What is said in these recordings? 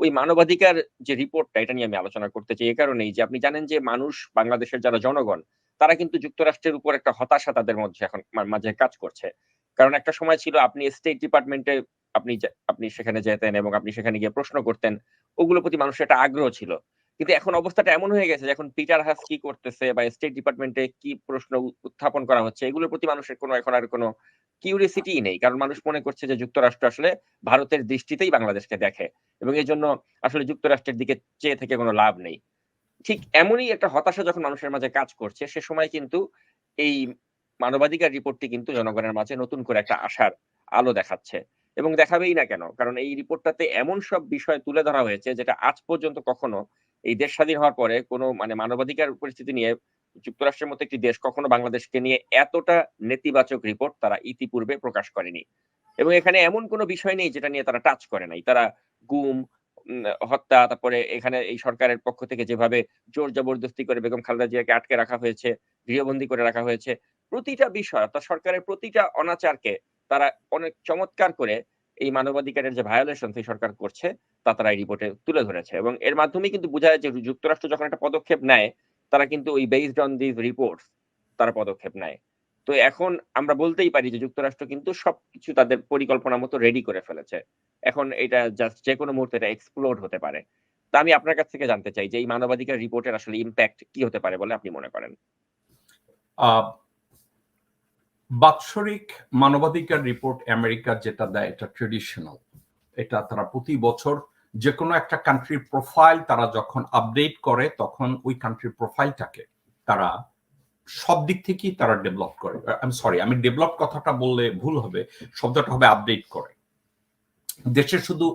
ওই মানবাধিকার যে রিপোর্টটা এটা নিয়ে আমি আলোচনা করতে চাই এ কারণেই যে আপনি জানেন যে মানুষ, বাংলাদেশের যারা জনগণ, তারা কিন্তু যুক্তরাষ্ট্রের উপর একটা হতাশা তাদের মধ্যে এখন মাঝে কাজ করছে। কারণ একটা সময় ছিল আপনি স্টেট ডিপার্টমেন্টে আপনি আপনি সেখানে যেতেন এবং আপনি সেখানে গিয়ে প্রশ্ন করতেন, ওগুলোর প্রতি মানুষের একটা আগ্রহ ছিল। কিন্তু এখন অবস্থাটা এমন হয়ে গেছে এখন পিটার হাস কি করতেছে বা স্টেট ডিপার্টমেন্টে কি প্রশ্ন উত্থাপন করা হচ্ছে, এগুলোর প্রতি মানুষের কোনো, এখন আর কোনো কিউরিয়াসিটি নেই। কারণ মানুষ মনে করছে যে যুক্তরাষ্ট্র আসলে ভারতের দৃষ্টিতেই বাংলাদেশকে দেখে এবং এই জন্য আসলে যুক্তরাষ্ট্রের দিকে চেয়ে থেকে কোনো লাভ নেই। ঠিক এমনই একটা হতাশা যখন মানুষের মাঝে কাজ করছে, সে সময় কিন্তু এই মানবাধিকার রিপোর্টটি কিন্তু জনগণের মাঝে নতুন করে একটা আশার আলো দেখাচ্ছে। এবং দেখাবেই না কেন, কারণ এই রিপোর্টটাতে এমন সব বিষয় তুলে ধরা হয়েছে যেটা আজ পর্যন্ত কখনো এই দেশ স্বাধীন হওয়ার পরে কোনো মানে মানবাধিকার পরিস্থিতি নিয়ে যুক্তরাষ্ট্রের মতো একটি দেশ কখনো বাংলাদেশকে নিয়ে এতটা নেতিবাচক রিপোর্ট তারা ইতিপূর্বে প্রকাশ করেনি। এবং এখানে এমন কোনো বিষয় নেই যেটা নিয়ে তারা টাচ করে নাই। তারা গুম হত্যা, তারপরে এখানে এই সরকারের পক্ষ থেকে যেভাবে জোর জবরদস্তি করে বেগম খালেদা জিয়াকে আটকে রাখা হয়েছে, গৃহবন্দী করে রাখা হয়েছে, প্রতিটা বিষয় অর্থাৎ সরকারের প্রতিটা অনাচারকে তারা অনেক চমৎকার করে এই মানবাধিকারের যে ভায়োলেশন সেই সরকার করছে, তা তারা এই রিপোর্টে তুলে ধরেছে। এবং এর মাধ্যমে কিন্তু বোঝা যায় যে যুক্তরাষ্ট্র যখন একটা পদক্ষেপ নেয় তারা কিন্তু ওই বেসড অন দিস রিপোর্ট তারা পদক্ষেপ নেয়। তো এখন আমরা বলতেই পারি যে যুক্তরাষ্ট্র কিন্তু সবকিছু তাদের পরিকল্পনা মতো রেডি করে ফেলেছে। এখন এটা জাস্ট যে কোনো মুহূর্তে এটা এক্সপ্লোড হতে পারে। তা আমি আপনার কাছ থেকে জানতে চাই যে এই মানবাধিকার রিপোর্টের আসলে ইম্প্যাক্ট কি হতে পারে বলে আপনি মনে করেন? বাৎসরিক মানবাধিকার রিপোর্ট আমেরিকা যেটা দেয়, এটা ট্রেডিশনাল এটা তারা প্রতি বছর যে কোনো একটা কান্ট্রির প্রোফাইল তারা যখন আপডেট করে, তখন ওই কান্ট্রির প্রোফাইলটাকে তারা সব দিক থেকেই তারা ডেভেলপ করে। আমি সরি আমি ডেভেলপ কথাটা বললে ভুল হবে, শব্দটা হবে আপডেট করে। দেশের শুধু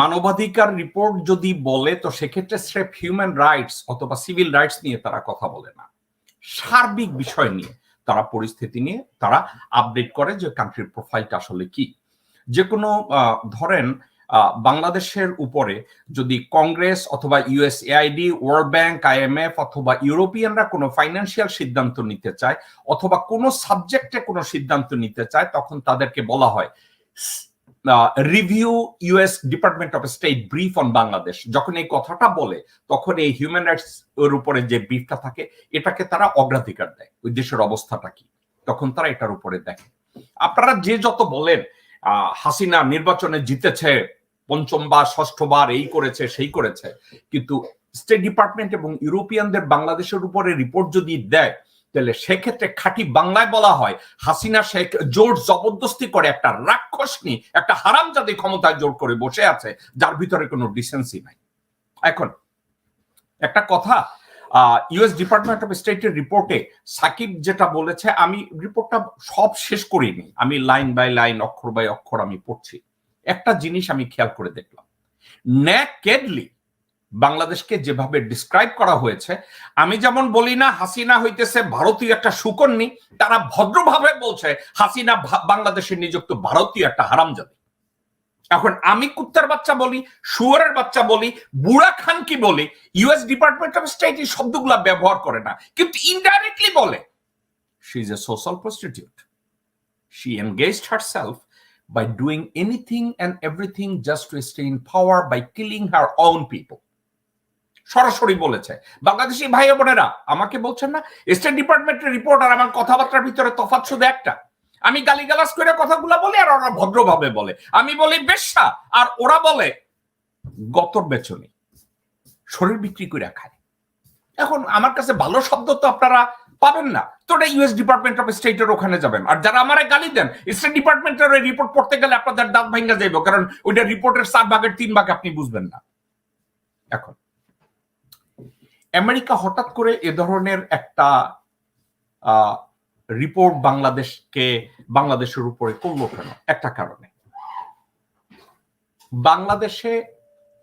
মানবাধিকার রিপোর্ট যদি বলে, তো সেক্ষেত্রে স্রেফ হিউম্যান রাইটস অথবা সিভিল রাইটস নিয়ে তারা কথা বলে না। সার্বিক বিষয় নিয়ে তারা পরিস্থিতি নিয়ে তারা আপডেট করে যে কান্ট্রির প্রোফাইলটা আসলে কি। যে কোনো ধরেন বাংলাদেশের উপরে যদি কংগ্রেস অথবা ইউএসএআইডি ওয়ার্ল্ড ব্যাংক আইএমএফ অথবা ইউরোপিয়ানরা কোনো ফাইন্যান্সিয়াল সিদ্ধান্ত নিতে চায় অথবা কোনো সাবজেক্টে কোনো সিদ্ধান্ত নিতে চায়, তখন তাদেরকে বলা হয় review US department of state brief on Bangladesh যখন এই কথাটা বলে, তখন এই হিউম্যান রাইটস এর উপরে যে ব্রিফটা থাকে, এটাকে তারা অগ্রাধিকার দেয়। ওই দেশের অবস্থাটা কি? তখন তারা এটার উপরে দেখে। আপনারা যে যত বলেন হাসিনা নির্বাচনে জিতেছে পঞ্চমবার ষষ্ঠবার এই করেছে, সেই করেছে। কিন্তু স্টেট ডিপার্টমেন্ট এবং ইউরোপিয়ানদের বাংলাদেশের উপরে রিপোর্ট যদি দেয়, তাহলে সেক্ষেত্রে খাঁটি বাংলায় বলা হয়, হাসিনা শেখ জোর জবরদস্তি করে একটা রাক্ষস নিয়ে, একটা হারাম জাতি ক্ষমতায় জোর করে বসে আছে, যার ভিতরে কোনো ডিসেন্সি নাই। এখন, একটা কথা ইউএস ডিপার্টমেন্ট অফ স্টেটের রিপোর্টে সাকিব যেটা বলেছে, আমি রিপোর্টটা সব শেষ করিনি। আমি লাইন বাই লাইন অক্ষর বাই অক্ষর আমি পড়ছি। একটা জিনিস আমি খেয়াল করে দেখলাম। ন্যাকেডলি বাংলাদেশকে যেভাবে ডিসক্রাইব করা হয়েছে, আমি যেমন বলি না, হাসিনা হইতেছে ভারতীয় একটা সুকন্যী, তারা ভদ্রভাবে বলছে, হাসিনা ভা- বাংলাদেশে নিযুক্ত ভারতীয় একটা হারামজাদি। এখন আমি কুত্তার বাচ্চা বলি, শুয়ারের বাচ্চা বলি, বুড়া খান কি বলি ইউএস ডিপার্টমেন্ট অফ স্টেট এই শব্দগুলা ব্যবহার করে না, কিন্তু ইনডাইরেক্টলি বলে she is a social prostitute she engaged herself by doing anything and everything just to stay in power, by killing her own people. সরাসরি বলেছে। বাংলাদেশি ভাই বোনেরা, আমাকে বলছেন না স্টেট ডিপার্টমেন্টের রিপোর্ট আর আমার কথাবার্তার ভিতরে তফাৎ শুধু একটা। আমি গালিগালাজ করে কথাগুলো বলি আর ওরা ভদ্রভাবে বলে। আমি বলি বেশ্যা আর ওরা বলে গতর বেচনি, শরীর বিক্রি করে খায়। এখন আমার কাছে ভালো শব্দ তো আপনারা পাবেন না। তো ওটা ইউএস ডিপার্টমেন্ট অফ স্টেটের ওখানে যাবেন। আর যারা আমারে গালি দেন স্টেট ডিপার্টমেন্টের ওই রিপোর্ট পড়তে গেলে আপনাদের দাঁত ভাঙ্গা যাইব, কারণ ওইটা রিপোর্টের চার ভাগের তিন ভাগ আপনি বুঝবেন না। এখন, আমেরিকা হঠাৎ করে এ ধরনের একটা রিপোর্ট বাংলাদেশকে, বাংলাদেশের উপরে করল কেন? একটা কারণে। বাংলাদেশে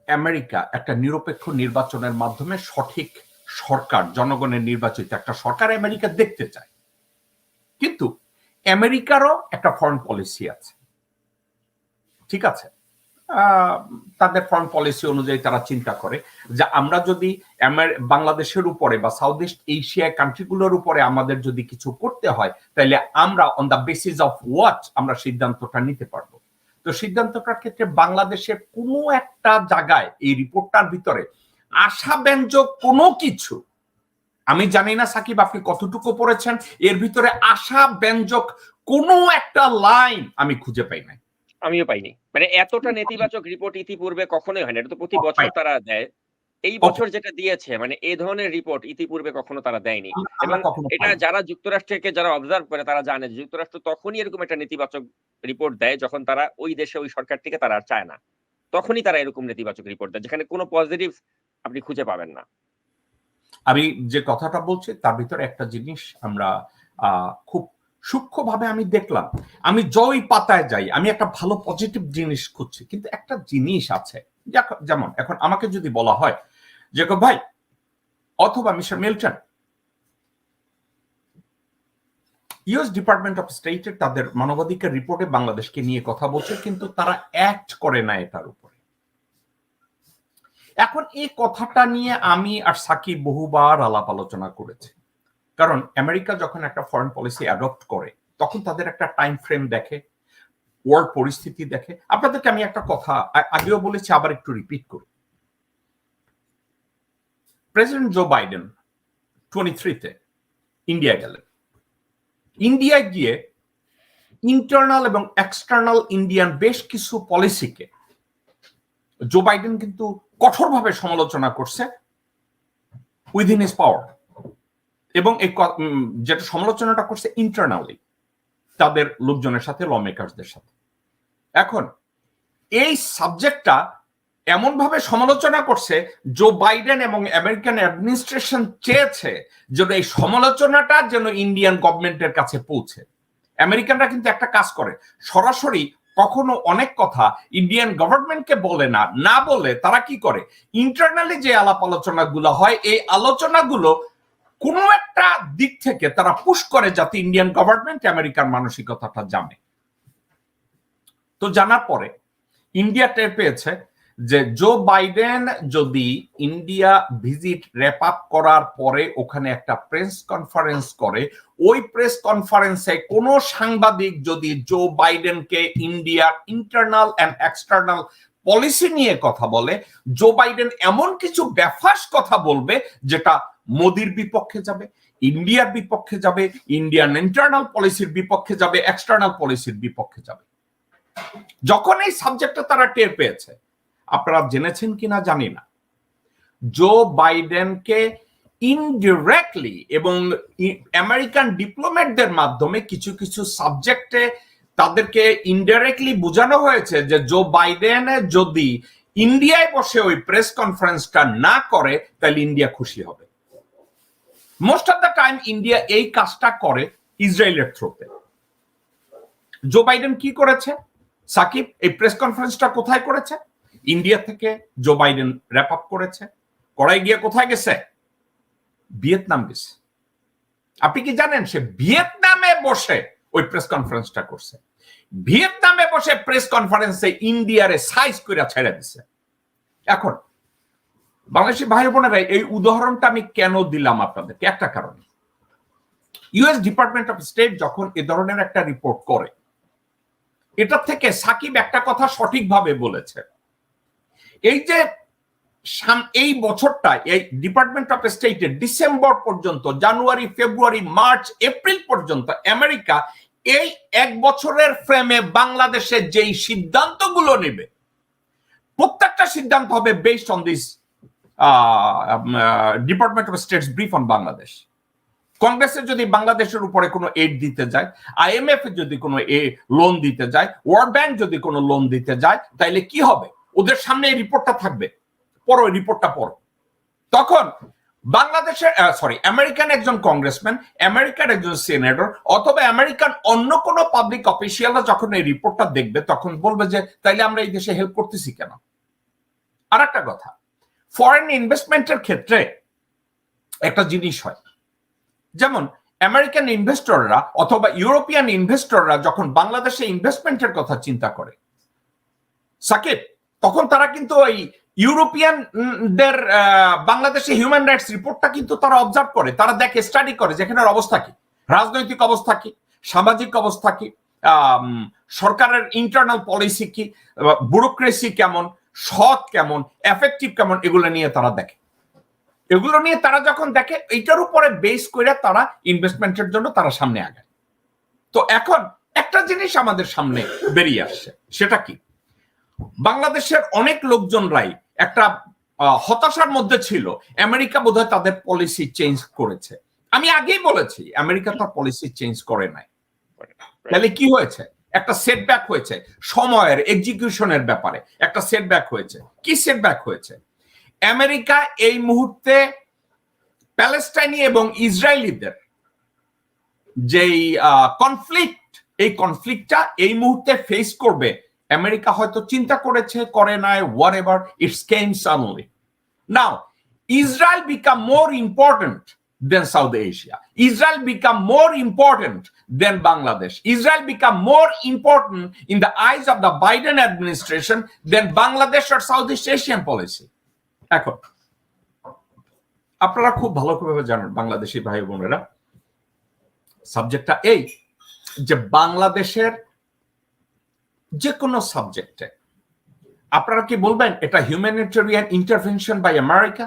আমেরিকা একটা নিরপেক্ষ নির্বাচনের মাধ্যমে সঠিক সরকার, জনগণের নির্বাচিত একটা সরকার আমেরিকা দেখতে চায়। কিন্তু আমেরিকারও একটা ফরেন পলিসি আছে। ঠিক আছে? তাদের ফরেন পলিসি অনুযায়ী তারা চিন্তা করে যে আমরা যদি বাংলাদেশের উপরে বা সাউথ ইস্ট এশিয়া কান্ট্রিগুলোর উপরে আমাদের যদি কিছু করতে হয়, তাহলে আমরা on the basis of what আমরা সিদ্ধান্তটা নিতে পারব? তো সিদ্ধান্তটার ক্ষেত্রে বাংলাদেশের কোনো একটা জায়গায় এই রিপোর্টটার ভিতরে আশাব্যঞ্জক কোনো কিছু। আমি জানি না সাকিব আপনি কতটুকু পড়েছেন এর ভিতরে আশা ব্যঞ্জক কোনো একটা লাইন আমি খুঁজে পাই নাই। আমিও পাইনি। মানে এতটা নেতিবাচক রিপোর্ট ইতিপূর্বে কখনোই হয় না এটা তো প্রতি বছর তারা দেয়। এই বছর যেটা দিয়েছে মানে এই ধরনের রিপোর্ট ইতিপূর্বে কখনো তারা দেয়নি। এবং এটা যারা যুক্তরাষ্ট্রকে যারা অবজার্ভ করে তারা জানে যুক্তরাষ্ট্র তখনই এরকম একটা নেতিবাচক রিপোর্ট দেয় যখন তারা ওই দেশে ওই সরকারটিকে তারা চায় না। তখনই তারা এরকম নেতিবাচক রিপোর্ট দেয়, যেখানে কোনো পজিটিভ আপনি খুঁজে পাবেন না। আমি যে কথাটা বলছি, তার ভিতরে একটা জিনিস আমরা খুব সূক্ষ্মভাবে আমি দেখলাম। আমি জয় পাতায় যাই, আমি একটা ভালো পজিটিভ জিনিস খুঁজছি, কিন্তু একটা জিনিস আছে। যেমন, এখন আমাকে যদি বলা হয় যে ভাই, অথবা mister Milton US department of স্টেটের তাদের মানবাধিকার রিপোর্টে বাংলাদেশকে নিয়ে কথা বলছে, কিন্তু তারা অ্যাক্ট করে না এটার উপরে। এখন এই কথাটা নিয়ে আমি আর সাকিব বহুবার আলাপ আলোচনা করেছি। কারণ আমেরিকা যখন একটা ফরেন পলিসি অ্যাডপ্ট করে, তখন তাদের একটা টাইম ফ্রেম দেখে ওয়ার্ল্ড পরিস্থিতি দেখে। আপনাদেরকে আমি একটা কথা আগেও বলেছি, আবার একটু রিপিট করি প্রেসিডেন্ট জো বাইডেন টোয়েন্টি থ্রিতে ইন্ডিয়া গেলেন। ইন্ডিয়া গিয়ে ইন্টারনাল এবং এক্সটার্নাল ইন্ডিয়ান বেশ কিছু পলিসিকে জো বাইডেন কিন্তু কঠোরভাবে সমালোচনা করছে উইদিন ইস পাওয়ার এবং এই যেটা সমালোচনাটা করছে ইন্টারনালি তাদের লোকজনের সাথে ল মেকারসদের সাথে। এখন এই সাবজেক্টটা এমন ভাবে সমালোচনা করছে জো বাইডেন এবং আমেরিকান অ্যাডমিনিস্ট্রেশন চেয়েছে যেন এই সমালোচনাটা যেন ইন্ডিয়ান গভর্নমেন্টের কাছে পৌঁছে। আমেরিকানরা কিন্তু একটা কাজ করে। সরাসরি কখনো অনেক কথা ইন্ডিয়ান গভর্নমেন্টকে বলে না না বলে তারা কি করে? ইন্টারনালি যে আলাপ আলোচনাগুলো হয়, এই আলোচনাগুলো কোনো একটা দিক থেকে তারা পুশ করে যাতে ইন্ডিয়ান গভর্নমেন্ট আমেরিকার মানসিকতাটা জানে। তো জানার পরে ইন্ডিয়া টের পেয়েছে যে জো বাইডেন যদি ইন্ডিয়া ভিজিট র্যাপ আপ করার পরে ওখানে একটা প্রেস কনফারেন্স করে, ওই প্রেস কনফারেন্সে কোনো সাংবাদিক যদি জো বাইডেনকে ইন্ডিয়ার ইন্টারনাল অ্যান্ড এক্সটার্নাল পলিসি নিয়ে কথা বলে জো বাইডেন এমন কিছু ব্যাফাস কথা বলবে যেটা মোদির বিপক্ষে যাবে ইন্ডিয়ার বিপক্ষে যাবে ইন্ডিয়ান ইন্টারনাল পলিসির বিপক্ষে যাবে এক্সটার্নাল পলিসির বিপক্ষে যাবে। যখন এই সাবজেক্টটা তারা টের পেয়েছে আপনারা জেনেছেন কিনা জানি না। জো বাইডেনকে ইনডিরেক্টলি এবং আমেরিকান ডিপ্লোম্যাটদের মাধ্যমে কিছু কিছু সাবজেক্টে তাদেরকে ইনডাইরেক্টলি বোঝানো হয়েছে যে জো বাইডেন যদি ইন্ডিয়ায় বসে ওই প্রেস কনফারেন্সটা না করে, তাহলে ইন্ডিয়া খুশি হবে। Most of the time India এই কাজটা করে ইসরায়েলের থ্রোতে জো বাইডেন কি করেছে? সাকিব, এই প্রেস কনফারেন্সটা কোথায় করেছে? ইন্ডিয়া থেকে জো বাইডেন র্যাপ আপ করেছে। করাই গিয়ে কোথায় গেছে? ভিয়েতনাম গেছে। আপনি কি জানেন সে ভিয়েতনামে বসে ওই প্রেস কনফারেন্সটা করছে? ভিয়েতনামে বসে প্রেস কনফারেন্সে ইন্ডিয়ারে সাইজ করে ছেড়ে দিছে। এখন, বাংলাদেশি ভাই বোনেরা, এই উদাহরণটা আমি কেন দিলাম আপনাদেরকে? একটা কারণে। ইউএস ডিপার্টমেন্ট অফ স্টেট যখন এ ধরনের একটা রিপোর্ট করে এটা থেকে সাকিব একটা কথা সঠিকভাবে বলেছে। এই যে এই বছরটা, এই ডিপার্টমেন্ট অফ স্টেটের ডিসেম্বর পর্যন্ত জানুয়ারি ফেব্রুয়ারি মার্চ এপ্রিল পর্যন্ত আমেরিকা এই এক বছরের ফ্রেমে বাংলাদেশের যেই সিদ্ধান্তগুলো নেবে, প্রত্যেকটা সিদ্ধান্ত হবে based on this department of states brief on Bangladesh কংগ্রেসের যদি বাংলাদেশের উপরে কোনো এইড দিতে যায় আইএমএফ যদি কোনো লোন দিতে যায় ওয়ার্ল্ড ব্যাংক যদি কোনো লোন দিতে যায়, তাইলে কি হবে? ওদের সামনে এই রিপোর্টটা থাকবে। পড়ো এই রিপোর্টটা পড়ো। তখন বাংলাদেশের সরি আমেরিকান একজন কংগ্রেসম্যান আমেরিকার একজন সিনেটর অথবা আমেরিকান অন্য কোনো পাবলিক অফিসিয়ালরা যখন এই রিপোর্টটা দেখবে, তখন বলবে যে, তাইলে আমরা এই দেশে হেল্প করতেছি কেন? আর একটা কথা ফরেন ইনভেস্টমেন্টের ক্ষেত্রে একটা জিনিস হয়। যেমন আমেরিকান ইনভেস্টররা অথবা ইউরোপিয়ান ইনভেস্টররা যখন বাংলাদেশে ইনভেস্টমেন্টের কথা চিন্তা করে, সাকিব তখন তারা কিন্তু ওই ইউরোপিয়ানদের বাংলাদেশে হিউম্যান রাইটস রিপোর্টটা কিন্তু তারা অবজার্ভ করে। তারা দেখে স্টাডি করে যেখানের অবস্থা কি। রাজনৈতিক অবস্থা কি, সামাজিক অবস্থা কি সরকারের ইন্টারনাল পলিসি কি ব্যুরোক্রেসি কেমন, সৎ কেমন এফেক্টিভ কেমন, এগুলো নিয়ে তারা দেখে। এগুলো নিয়ে তারা যখন দেখে, এইটার উপরে বেস করে তারা ইনভেস্টমেন্টের জন্য তারা সামনে আগায়। তো এখন একটা জিনিস আমাদের সামনে বেরিয়ে আসছে, সেটা কি? বাংলাদেশের অনেক লোকজনরাই একটা হতাশার মধ্যে ছিল। আমেরিকা বোধহয় তাদের পলিসি চেঞ্জ করেছে। আমি আগেই বলেছি, আমেরিকা তার পলিসি চেঞ্জ করে নাই। তাহলে কি হয়েছে? একটা সেটব্যাক হয়েছে, সময়ের এক্সিকিউশনের ব্যাপারে। একটা সেটব্যাক হয়েছে। কি সেটব্যাক হয়েছে? আমেরিকা এই মুহূর্তে প্যালেস্টাইনি এবং ইসরায়েলিদের যেই কনফ্লিক্ট এই কনফ্লিক্টটা এই মুহূর্তে ফেস করবে আমেরিকা হয়তো চিন্তা করেছে, করে নাই whatever it's now Israel become more important South Asia Israel become more important than Bangladesh Israel become more important in the eyes of the Biden administration than Bangladesh R South East Asian policy এখন, আপনারা খুব ভালো করে জানেন, বাংলাদেশি ভাই বোনেরা সাবজেক্টটা এই, যে বাংলাদেশের যে কোনো সাবজেক্টে আপনারা কি বলবেন, এটা হিউম্যানিটেরিয়ান ইন্টারভেনশন বাই আমেরিকা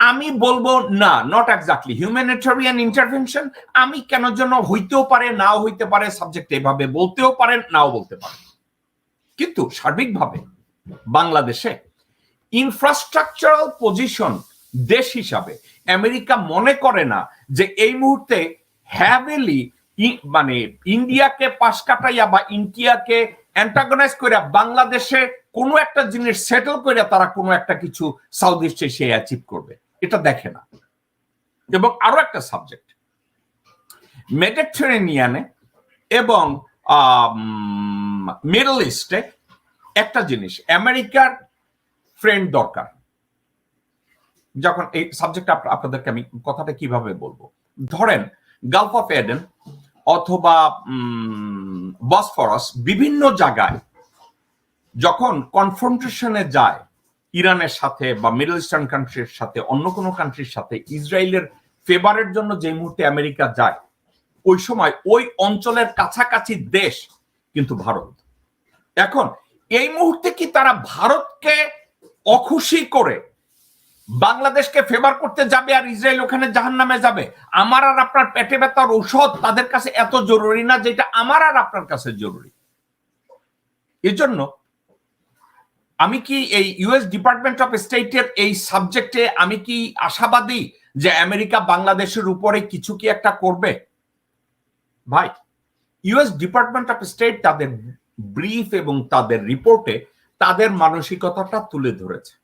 আমি বলব, না নট এক্স্যাক্টলি হিউম্যানিটেরিয়ান ইন্টারভেনশন আমি কেন জন্য হইতেও পারে, নাও হইতে পারে সাবজেক্ট এভাবে বলতেও পারেন, নাও বলতে পারেন। কিন্তু সার্বিকভাবে বাংলাদেশে ইনফ্রাস্ট্রাকচারাল পজিশন দেশ হিসাবে আমেরিকা মনে করে না যে এই মুহূর্তে হ্যাভেলি মানে ইন্ডিয়াকে পাশ কাটাইয়া বা ইন্ডিয়াকে অ্যান্টাগনাইজ করে বাংলাদেশে কোনো একটা জিনিস সেটেল করে তারা কোনো একটা কিছু সাউথ ইস্ট এশিয়ায় অ্যাচিভ করবে। এটা দেখে না। এবং আরও একটা সাবজেক্ট মেডিটেরেনিয়ানে এবং মিডল ইস্টে একটা জিনিস আমেরিকার ফ্রেন্ড দরকার। যখন এই সাবজেক্ট আপনাদেরকে আমি কথাটা কীভাবে বলব? ধরেন গালফ অফ এডেন অথবা বসফরাস বিভিন্ন জায়গায় যখন কনফ্রন্টেশনে যায়, ইরানের সাথে বা মিডল ইস্টার্ন কান্ট্রির সাথে, অন্য কোনো কান্ট্রির সাথে, ইসরায়েলের ফেভারের জন্য যে মুহূর্তে আমেরিকা যায়, ওই সময় ওই অঞ্চলের কাছাকাছি দেশ কিন্তু ভারত। এখন, এই মুহূর্তে কি তারা ভারতকে অখুশি করে বাংলাদেশকে ফেভার করতে যাবে আর ইসরায়েল ওখানে জাহান নামে যাবে। আমার আর আপনার পেটে ব্যথার ঔষধ তাদের কাছে এত জরুরি না যেটা আমার আর আপনার কাছে জরুরি। এজন্য আমি কি এই ইউএস ডিপার্টমেন্ট অফ স্টেটের এই সাবজেক্টে আমি কি আশাবাদী যে আমেরিকা বাংলাদেশের উপরে কিছু কি একটা করবে? ভাই ইউএস ডিপার্টমেন্ট অফ স্টেট তাদের ব্রিফ এবং তাদের রিপোর্টে তাদের মানসিকতাটা তুলে ধরেছে।